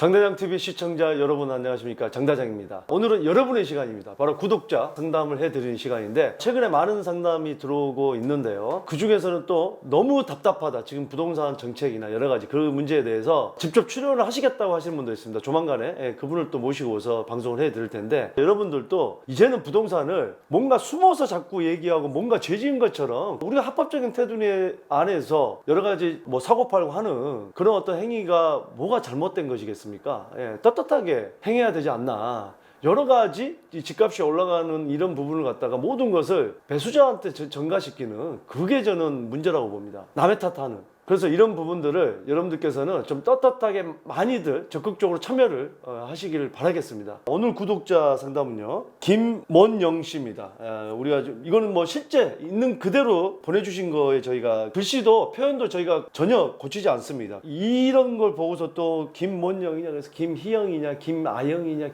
장대장 TV 시청자 여러분 안녕하십니까 장대장입니다. 오늘은 여러분의 시간입니다. 바로 구독자 상담을 해드리는 시간인데 최근에 많은 상담이 들어오고 있는데요. 그 중에서는 또 너무 답답하다. 지금 부동산 정책이나 여러 가지 그 문제에 대해서 직접 출연을 하시겠다고 하시는 분도 있습니다. 조만간에 예, 그분을 또 모시고 오서 방송을 해드릴 텐데 여러분들도 이제는 부동산을 뭔가 숨어서 자꾸 얘기하고 뭔가 죄지은 것처럼 우리가 합법적인 테두리 안에서 여러 가지 뭐 사고 팔고 하는 그런 어떤 행위가 뭐가 잘못된 것이겠습니까? 예, 떳떳하게 행해야 되지 않나. 여러 가지 이 집값이 올라가는 이런 부분을 갖다가 모든 것을 배수자한테 전- 전가시키는 그게 저는 문제라고 봅니다. 남의 탓하는. 그래서 이런 부분들을 여러분들께서는 좀 떳떳하게 많이들 적극적으로 참여를 어, 하시기를 바라겠습니다. 오늘 구독자 상담은요, 김mon영 씨입니다. 에, 우리가 좀- 이거는 뭐 실제 있는 그대로 보내주신 거에 저희가 글씨도 표현도 저희가 전혀 고치지 않습니다. 이런 걸 보고서 또 김mon영이냐, 그래서 김희영이냐, 김아영이냐,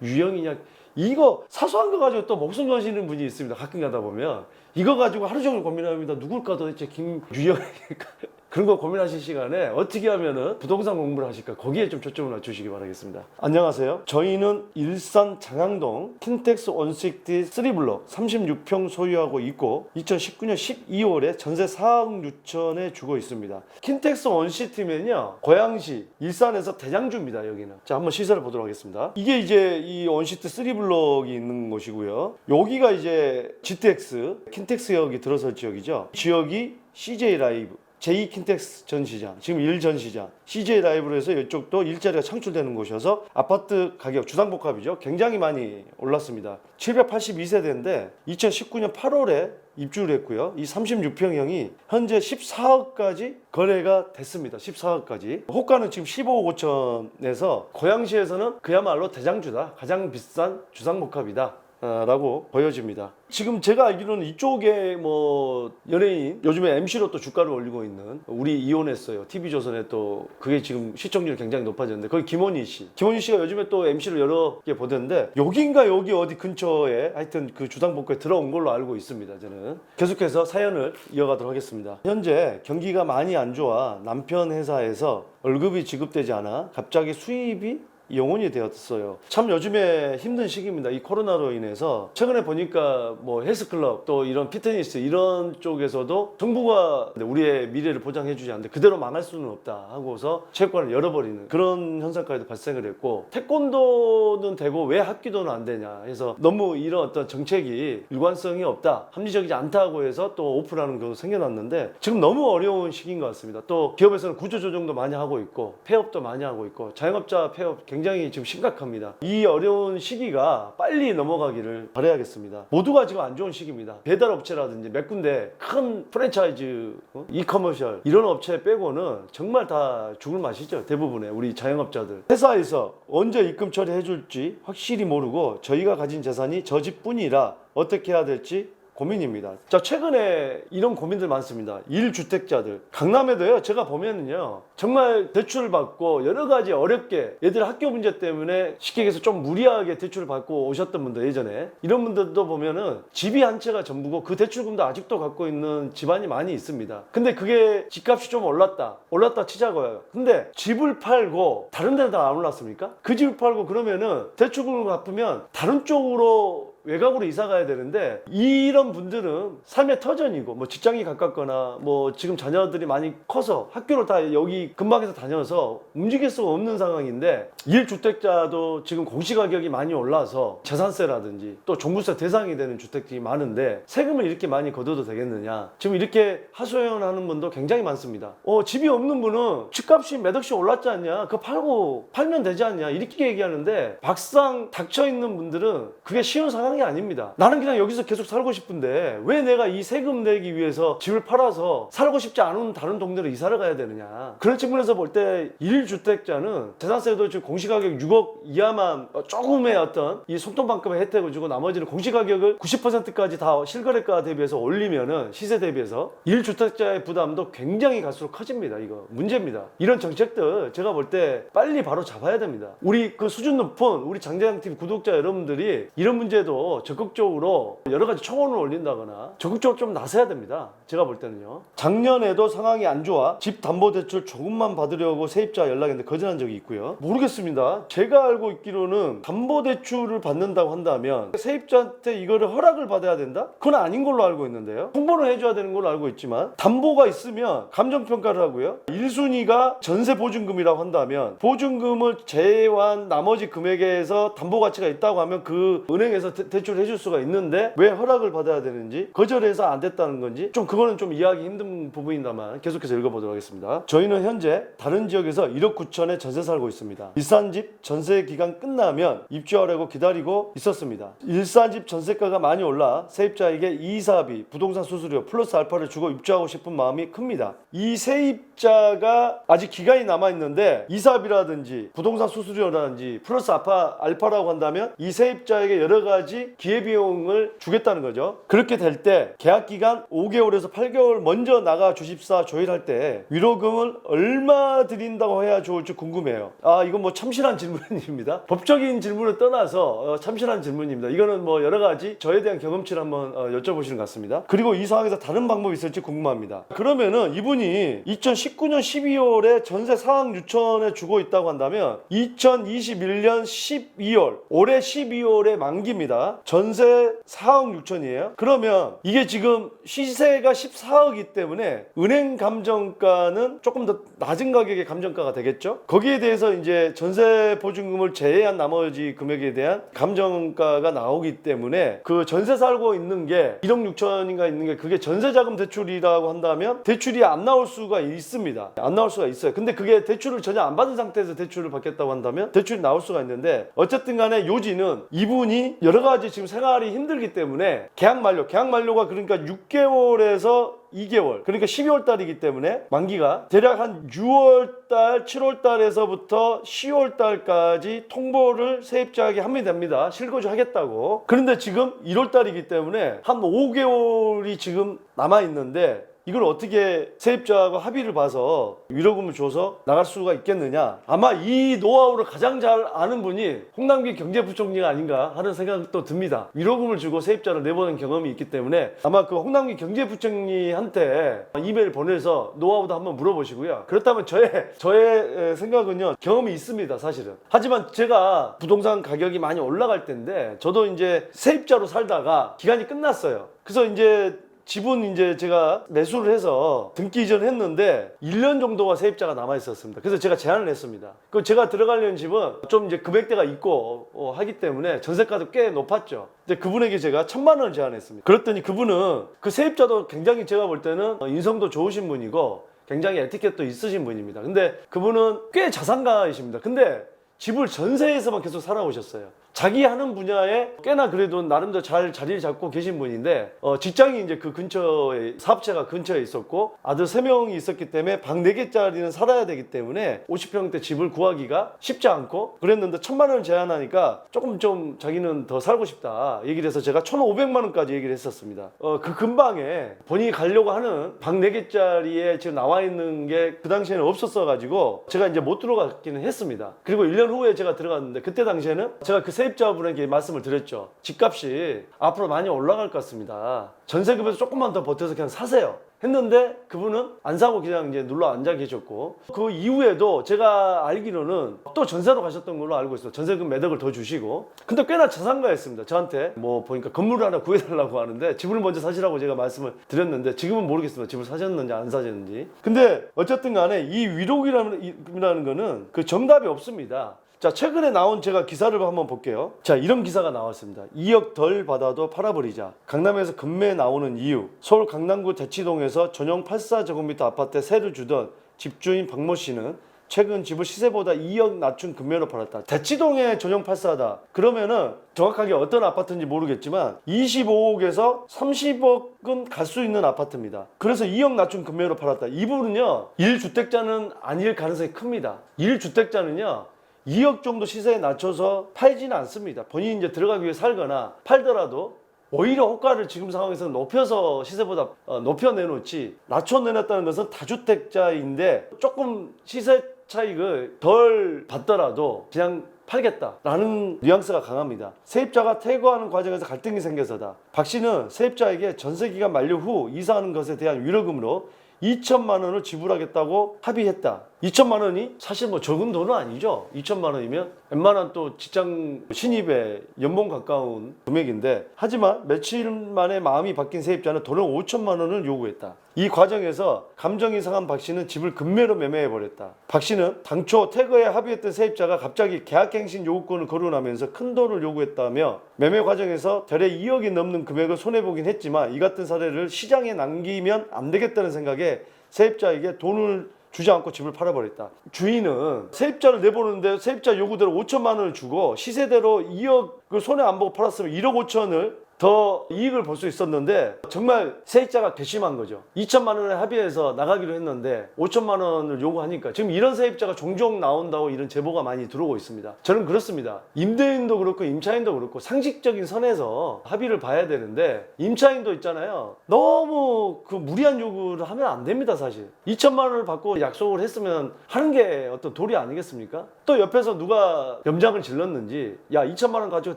김유영이냐, 이거 사소한 거 가지고 또 목숨 거시는 분이 있습니다. 가끔 가다 보면 이거 가지고 하루 종일 고민합니다. 누굴까 도대체 김유영일까? 그런 거 고민하실 시간에 어떻게 하면은 부동산 공부를 하실까 거기에 좀 초점을 맞추시기 바라겠습니다. 안녕하세요. 저희는 일산 장항동 킨텍스 원식티 3블록 36평 소유하고 있고 2019년 12월에 전세 4억 6천에 주고 있습니다. 킨텍스 원시티면요 고양시 일산에서 대장주입니다 여기는. 자 한번 시세를 보도록 하겠습니다. 이게 이제 이 원시티 3블록이 있는 곳이고요. 여기가 이제 GTX 킨텍스역이 들어설 지역이죠. 지역이 CJ 라이브 제2 킨텍스 전 시장, 지금 1전 시장, CJ 라이브로 해서 이쪽도 일자리가 창출되는 곳이어서 아파트 가격 주상복합이죠. 굉장히 많이 올랐습니다. 782세대인데 2019년 8월에 입주를 했고요. 이 36평형이 현재 14억까지 거래가 됐습니다. 14억까지. 호가는 지금 15억 5천에서 고양시에서는 그야말로 대장주다. 가장 비싼 주상복합이다. 아, 라고 보여집니다. 지금 제가 알기로는 이쪽에 뭐 연예인 요즘에 MC로 또 주가를 올리고 있는 우리 이혼했어요. TV조선에 또 그게 지금 시청률이 굉장히 높아졌는데 거기 김원희 씨. 김원희 씨가 요즘에 또 MC를 여러 개 보던데 여기인가 여기 어디 근처에 하여튼 그 주당복구에 들어온 걸로 알고 있습니다. 저는 계속해서 사연을 이어가도록 하겠습니다. 현재 경기가 많이 안 좋아 남편 회사에서 월급이 지급되지 않아 갑자기 수입이 영혼이 되었어요. 참 요즘에 힘든 시기입니다. 이 코로나로 인해서 최근에 보니까 뭐 헬스클럽 또 이런 피트니스 이런 쪽에서도 정부가 우리의 미래를 보장해주지 않는데 그대로 망할 수는 없다 하고서 체육관을 열어버리는 그런 현상까지도 발생을 했고 태권도는 되고 왜 합기도는 안 되냐 해서 너무 이런 어떤 정책이 일관성이 없다 합리적이지 않다고 해서 또 오픈하는 경우도 생겨났는데 지금 너무 어려운 시기인 것 같습니다. 또 기업에서는 구조조정도 많이 하고 있고 폐업도 많이 하고 있고 자영업자 폐업 굉장히 지금 심각합니다. 이 어려운 시기가 빨리 넘어가기를 바라야겠습니다. 모두가 지금 안 좋은 시기입니다. 배달 업체라든지 몇 군데 큰 프랜차이즈, 어? 이커머셜 이런 업체 빼고는 정말 다 죽을 맛이죠. 대부분의 우리 자영업자들. 회사에서 언제 입금 처리해 줄지 확실히 모르고 저희가 가진 재산이 저 집뿐이라 어떻게 해야 될지 고민입니다. 자, 최근에 이런 고민들 많습니다. 1주택자들. 강남에도요, 제가 보면은요, 정말 대출을 받고 여러 가지 어렵게 얘들 학교 문제 때문에 쉽게 얘기해서 좀 무리하게 대출을 받고 오셨던 분들 예전에 이런 분들도 보면은 집이 한 채가 전부고 그 대출금도 아직도 갖고 있는 집안이 많이 있습니다. 근데 그게 집값이 좀 올랐다. 올랐다 치자고요. 근데 집을 팔고 다른 데는 다 안 올랐습니까? 그 집을 팔고 그러면은 대출금을 갚으면 다른 쪽으로 외곽으로 이사 가야 되는데 이런 분들은 삶의 터전이고 뭐 직장이 가깝거나 뭐 지금 자녀들이 많이 커서 학교를 다 여기 근방에서 다녀서 움직일 수가 없는 상황인데 1주택자도 지금 공시가격이 많이 올라서 재산세라든지 또 종부세 대상이 되는 주택들이 많은데 세금을 이렇게 많이 걷어도 되겠느냐. 지금 이렇게 하소연하는 분도 굉장히 많습니다. 어 집이 없는 분은 집값이 몇 억씩 올랐지 않냐. 그거 팔고 팔면 되지 않냐. 이렇게 얘기하는데 막상 닥쳐있는 분들은 그게 쉬운 상황이 아닙니다. 나는 그냥 여기서 계속 살고 싶은데 왜 내가 이 세금 내기 위해서 집을 팔아서 살고 싶지 않은 다른 동네로 이사를 가야 되느냐. 그런 측면에서 볼 때 1주택자는 재산세도 지금 공시가격 6억 이하만 조금의 어떤 이 손톱만큼의 혜택을 주고 나머지는 공시가격을 90%까지 다 실거래가 대비해서 올리면은 시세 대비해서 1주택자의 부담도 굉장히 갈수록 커집니다. 이거 문제입니다. 이런 정책들 제가 볼 때 빨리 바로 잡아야 됩니다. 우리 그 수준 높은 우리 장재양 TV 구독자 여러분들이 이런 문제도 적극적으로 여러 가지 청원을 올린다거나 적극적으로 좀 나서야 됩니다. 제가 볼 때는요. 작년에도 상황이 안 좋아 집 담보 대출 조금만 받으려고 세입자 연락했는데 거절한 적이 있고요. 모르겠습니다. 제가 알고 있기로는 담보 대출을 받는다고 한다면 세입자한테 이거를 허락을 받아야 된다? 그건 아닌 걸로 알고 있는데요. 홍보를 해줘야 되는 걸로 알고 있지만 담보가 있으면 감정 평가를 하고요. 1순위가 전세 보증금이라고 한다면 보증금을 제외한 나머지 금액에서 담보 가치가 있다고 하면 그 은행에서 대, 대출을 해줄 수가 있는데 왜 허락을 받아야 되는지 거절해서 안 됐다는 건지 좀 그거는 좀 이해하기 힘든 부분입니다만 계속해서 읽어보도록 하겠습니다. 저희는 현재 다른 지역에서 1억 9천에 전세 살고 있습니다. 비싼 집 전세 기간 끝나면 입주하려고 기다리고 있었습니다. 일산 집 전세가가 많이 올라 세입자에게 이사비, 부동산 수수료 플러스 알파를 주고 입주하고 싶은 마음이 큽니다. 이 세입자가 아직 기간이 남아 있는데 이사비라든지 부동산 수수료라든지 플러스 알파 알파라고 한다면 이 세입자에게 여러 가지 기회 비용을 주겠다는 거죠. 그렇게 될 때 계약 기간 5개월에서 8개월 먼저 나가 주십사 조율할 때 위로금을 얼마 드린다고 해야 좋을지 궁금해요. 아 이건 뭐 참신한 질문입니다. 법적인 질문을 떠나서 어, 참신한 질문입니다. 이거는 뭐 여러 가지 저에 대한 경험치를 한번 어, 여쭤보시는 것 같습니다. 그리고 이 상황에서 다른 방법이 있을지 궁금합니다. 그러면은 이분이 2019년 12월에 전세 상황 유천에 주고 있다고 한다면 2021년 12월 올해 12월에 만기입니다. 전세 4억 6천이에요. 그러면 이게 지금 시세가 14억이기 때문에 은행 감정가는 조금 더 낮은 가격의 감정가가 되겠죠. 거기에 대해서 이제 전세 보증금을 제외한 나머지 금액에 대한 감정가가 나오기 때문에 그 전세 살고 있는 게 1억 6천인가 있는 게 그게 전세 자금 대출이라고 한다면 대출이 안 나올 수가 있습니다. 안 나올 수가 있어요. 근데 그게 대출을 전혀 안 받은 상태에서 대출을 받겠다고 한다면 대출이 나올 수가 있는데 어쨌든 간에 요지는 이분이 여러 가지 지금 생활이 힘들기 때문에 계약 만료, 계약 만료가 그러니까 6개월에서 2개월 그러니까 12월 달이기 때문에 만기가 대략 한 6월 달, 7월 달에서부터 10월 달까지 통보를 세입자에게 하면 됩니다. 실거주 하겠다고. 그런데 지금 1월 달이기 때문에 한 5개월이 지금 남아 있는데 이걸 어떻게 세입자하고 합의를 봐서 위로금을 줘서 나갈 수가 있겠느냐? 아마 이 노하우를 가장 잘 아는 분이 홍남기 경제부총리가 아닌가 하는 생각도 듭니다. 위로금을 주고 세입자를 내보낸 경험이 있기 때문에 아마 그 홍남기 경제부총리한테 이메일 보내서 노하우도 한번 물어보시고요. 그렇다면 저의 저의 생각은요 경험이 있습니다 사실은. 하지만 제가 부동산 가격이 많이 올라갈 때인데 저도 이제 세입자로 살다가 기간이 끝났어요. 그래서 이제 집은 이제 제가 매수를 해서 등기 이전 했는데 1년 정도가 세입자가 남아 있었습니다. 그래서 제가 제안을 했습니다. 그 제가 들어가려는 집은 좀 이제 금액대가 있고 어, 하기 때문에 전세가도 꽤 높았죠. 근데 그분에게 제가 천만 원을 제안했습니다. 그랬더니 그분은 그 세입자도 굉장히 제가 볼 때는 어, 인성도 좋으신 분이고 굉장히 에티켓도 있으신 분입니다. 근데 그분은 꽤 자산가이십니다. 근데 집을 전세에서만 계속 살아오셨어요. 자기 하는 분야에 꽤나 그래도 나름대로 잘 자리를 잡고 계신 분인데 어, 직장이 이제 그 근처에 사업체가 근처에 있었고 아들 세명이 있었기 때문에 방 4개짜리는 살아야 되기 때문에 50평대 집을 구하기가 쉽지 않고 그랬는데 천만 원 제한하니까 조금 좀 자기는 더 살고 싶다 얘기를 해서 제가 1,500만 원까지 얘기를 했었습니다. 어, 그 근방에 본인이 가려고 하는 방 4개짜리에 지금 나와 있는 게 그 당시에는 없었어 가지고 제가 이제 못 들어갔기는 했습니다. 그리고 1년 후에 제가 들어갔는데 그때 당시에는 제가 그세 입자분에게 말씀을 드렸죠. 집값이 앞으로 많이 올라갈 것 같습니다. 전세금에서 조금만 더 버텨서 그냥 사세요. 했는데 그분은 안 사고 그냥 이제 눌러 앉아 계셨고 그 이후에도 제가 알기로는 또 전세로 가셨던 걸로 알고 있어요. 전세금 매덕을 더 주시고 근데 꽤나 자산가였습니다. 저한테 뭐 보니까 건물을 하나 구해달라고 하는데 집을 먼저 사시라고 제가 말씀을 드렸는데 지금은 모르겠습니다. 집을 사셨는지 안 사셨는지. 근데 어쨌든 간에 이 위록이라는 거는 그 정답이 없습니다. 자, 최근에 나온 제가 기사를 한번 볼게요. 자, 이런 기사가 나왔습니다. 2억 덜 받아도 팔아버리자. 강남에서 금매 나오는 이유. 서울 강남구 대치동에서 전용 84제곱미터 아파트에 세를 주던 집주인 박모 씨는 최근 집을 시세보다 2억 낮춘 금매로 팔았다. 대치동에 전용 84다. 그러면은 정확하게 어떤 아파트인지 모르겠지만 25억에서 30억은 갈 수 있는 아파트입니다. 그래서 2억 낮춘 금매로 팔았다. 이분은요, 1주택자는 아닐 가능성이 큽니다. 1주택자는요, 2억 정도 시세에 낮춰서 팔지는 않습니다. 본인이 이제 들어가기 위해 살거나 팔더라도 오히려 호가를 지금 상황에서 높여서 시세보다 어, 높여 내놓지 낮춰 내놨다는 것은 다주택자인데 조금 시세 차익을 덜 받더라도 그냥 팔겠다라는 뉘앙스가 강합니다. 세입자가 퇴거하는 과정에서 갈등이 생겨서다. 박 씨는 세입자에게 전세 기간 만료 후 이사하는 것에 대한 위로금으로 2천만 원을 지불하겠다고 합의했다. 2천만 원이 사실 뭐 적은 돈은 아니죠. 2천만 원이면 웬만한 또 직장 신입에 연봉 가까운 금액인데 하지만 며칠 만에 마음이 바뀐 세입자는 돈을 5천만 원을 요구했다. 이 과정에서 감정이 상한 박 씨는 집을 금매로 매매해 버렸다. 박 씨는 당초 퇴거에 합의했던 세입자가 갑자기 계약갱신 요구권을 거론하면서 큰 돈을 요구했다며 매매 과정에서 대략 2억이 넘는 금액을 손해 보긴 했지만 이 같은 사례를 시장에 남기면 안 되겠다는 생각에 세입자에게 돈을 주지 않고 집을 팔아버렸다. 주인은 세입자를 내보는데 세입자 요구대로 5천만 원을 주고 시세대로 2억을 손해 안 보고 팔았으면 1억 5천을 더 이익을 볼 수 있었는데 정말 세입자가 괘씸한 거죠. 2천만 원에 합의해서 나가기로 했는데 5천만 원을 요구하니까 지금 이런 세입자가 종종 나온다고 이런 제보가 많이 들어오고 있습니다. 저는 그렇습니다. 임대인도 그렇고 임차인도 그렇고 상식적인 선에서 합의를 봐야 되는데 임차인도 있잖아요. 너무 그 무리한 요구를 하면 안 됩니다, 사실. 2천만 원을 받고 약속을 했으면 하는 게 어떤 도리 아니겠습니까? 또 옆에서 누가 염장을 질렀는지 야 2천만 원 가지고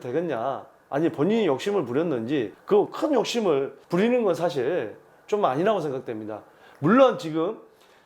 되겠냐? 아니 본인이 욕심을 부렸는지 그 큰 욕심을 부리는 건 사실 좀 아니라고 생각됩니다. 물론 지금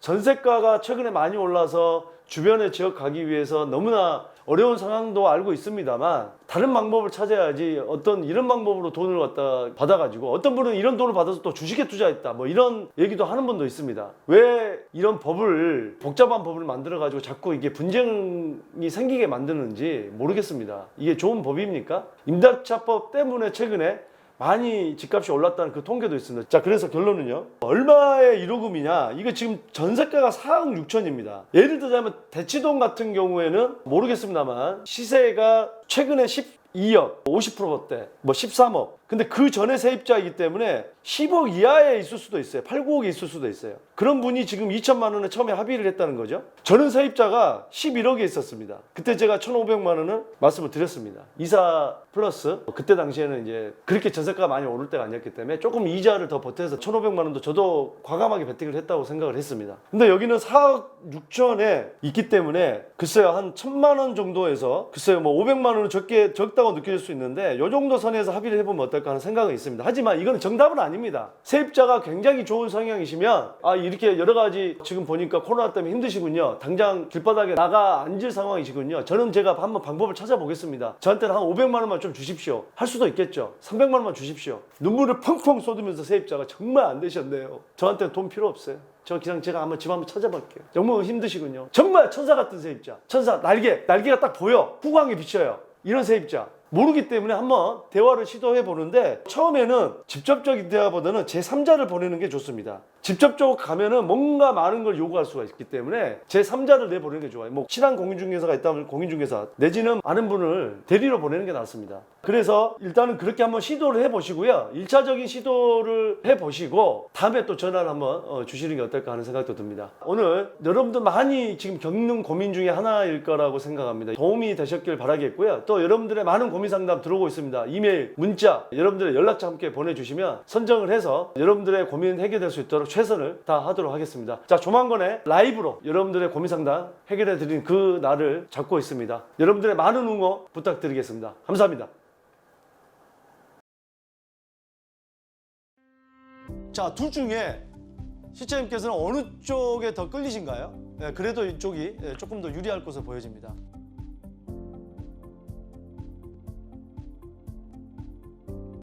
전세가가 최근에 많이 올라서 주변의 지역 가기 위해서 너무나 어려운 상황도 알고 있습니다만 다른 방법을 찾아야지 어떤 이런 방법으로 돈을 갖다 받아가지고 어떤 분은 이런 돈을 받아서 또 주식에 투자했다 뭐 이런 얘기도 하는 분도 있습니다. 왜 이런 법을 복잡한 법을 만들어 가지고 자꾸 이게 분쟁이 생기게 만드는지 모르겠습니다. 이게 좋은 법입니까? 임대차법 때문에 최근에 많이 집값이 올랐다는 그 통계도 있습니다. 자, 그래서 결론은요. 얼마의 1호금이냐? 이거 지금 전세가가 4억 6천입니다. 예를 들자면 대치동 같은 경우에는 모르겠습니다만 시세가 최근에 12억, 50%대, 뭐 13억. 근데 그 전에 세입자이기 때문에 10억 이하에 있을 수도 있어요. 8, 9억이 있을 수도 있어요. 그런 분이 지금 2천만 원에 처음에 합의를 했다는 거죠. 저는 세입자가 11억에 있었습니다. 그때 제가 1,500만 원을 말씀을 드렸습니다. 이사 플러스 그때 당시에는 이제 그렇게 전세가가 많이 오를 때가 아니었기 때문에 조금 이자를 더 보태서 1,500만 원도 저도 과감하게 베팅을 했다고 생각을 했습니다. 근데 여기는 4억 6천에 있기 때문에 글쎄요 한 1,000만 원 정도에서 글쎄요 뭐 500만 원은 적게 적다고 느껴질 수 있는데 요 정도 선에서 합의를 해보면 어떨까 하는 생각은 있습니다. 하지만 이거는 정답은 아닙니다. 세입자가 굉장히 좋은 성향이시면 아 이렇게 여러 가지 지금 보니까 코로나 때문에 힘드시군요. 당장 길바닥에 나가 앉을 상황이시군요. 저는 제가 한번 방법을 찾아보겠습니다. 저한테는 한 500만 원만 좀 주십시오. 할 수도 있겠죠. 300만 원만 주십시오. 눈물을 펑펑 쏟으면서 세입자가 정말 안 되셨네요. 저한테 돈 필요 없어요. 저 그냥 제가 한번 집 한번 찾아볼게요. 너무 힘드시군요. 정말 천사 같은 세입자. 천사 날개 날개가 딱 보여. 후광이 비쳐요. 이런 세입자. 모르기 때문에 한번 대화를 시도해 보는데 처음에는 직접적인 대화보다는 제3자를 보내는 게 좋습니다. 직접적으로 가면은 뭔가 많은 걸 요구할 수가 있기 때문에 제 3자를 내보내는 게 좋아요. 뭐 친한 공인중개사가 있다면 공인중개사 내지는 아는 분을 대리로 보내는 게 낫습니다. 그래서 일단은 그렇게 한번 시도를 해 보시고요. 1차적인 시도를 해 보시고 다음에 또 전화를 한번 어, 주시는 게 어떨까 하는 생각도 듭니다. 오늘 여러분들 많이 지금 겪는 고민 중에 하나일 거라고 생각합니다. 도움이 되셨길 바라겠고요. 또 여러분들의 많은 고민 상담 들어오고 있습니다. 이메일, 문자, 여러분들의 연락처 함께 보내주시면 선정을 해서 여러분들의 고민 해결될 수 있도록 최선을 다하도록 하겠습니다. 자, 조만간에 라이브로 여러분들의 고민 상담 해결해 드리는 그 날을 잡고 있습니다. 여러분들의 많은 응원 부탁드리겠습니다. 감사합니다. 자, 둘 중에 시청님께서는 어느 쪽에 더 끌리신가요? 네, 그래도 이쪽이 예, 조금 더 유리할 것으로 보여집니다.